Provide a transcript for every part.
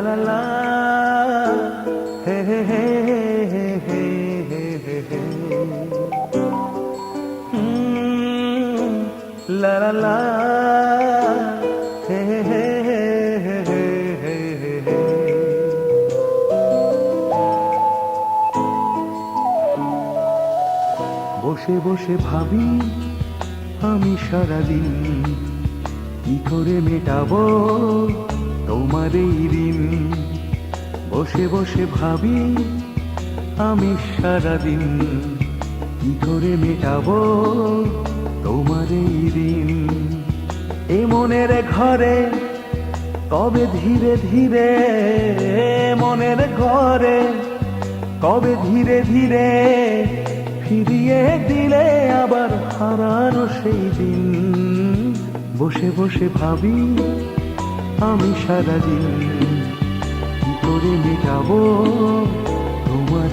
লা লা হে হে হে হে হে হে হে হে বসে বসে ভাবি আমি সারাদিন কি করে মেটাবো তোমার এই ঋণ বসে বসে ভাবি আমি সারাদিন কি করে মেটাবো তোমার এই ঋণ এ মনের ঘরে, কবে ধীরে ধীরে মনের ঘরে, কবে ধীরে ধীরে ফিরিয়ে দিলে আবার হারানো সেই দিন। বসে বসে ভাবি আমি সারাদিন কি করে মেটাবো তোমার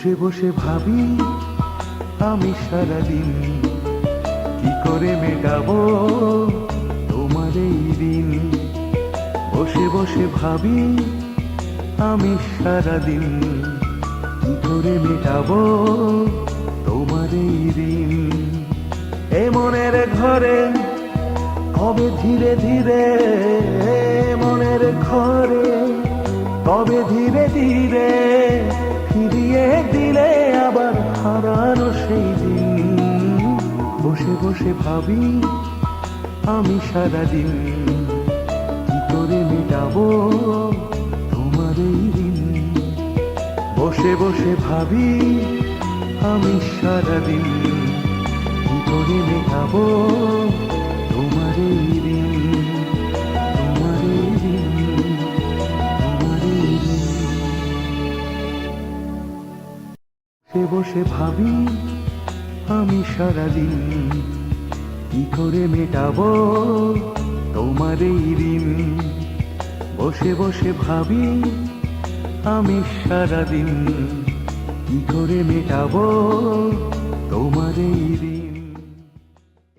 বসে বসে ভাবি, আমি সারাদিন কি করে মেটাবো তোমার এই দিন? বসে বসে ভাবি, আমি সারাদিন কি করে মেটাবো তোমার এই দিন? এ মনের ঘরে, কবে ধীরে ধীরে মনের ঘরে, কবে ধীরে ধীরে হারানো সেই দিন, বসে বসে ভাবি আমি সারাদিন কি করে মেটাবো তোমার এই দিন। বসে বসে ভাবি আমি সারাদিন কি করে মেটাবো বসে ভাবি, আমি সারাদিন কি করে মেটাব তোমার এই ঋণ? বসে বসে ভাবি, আমি সারাদিন কি করে মেটাবো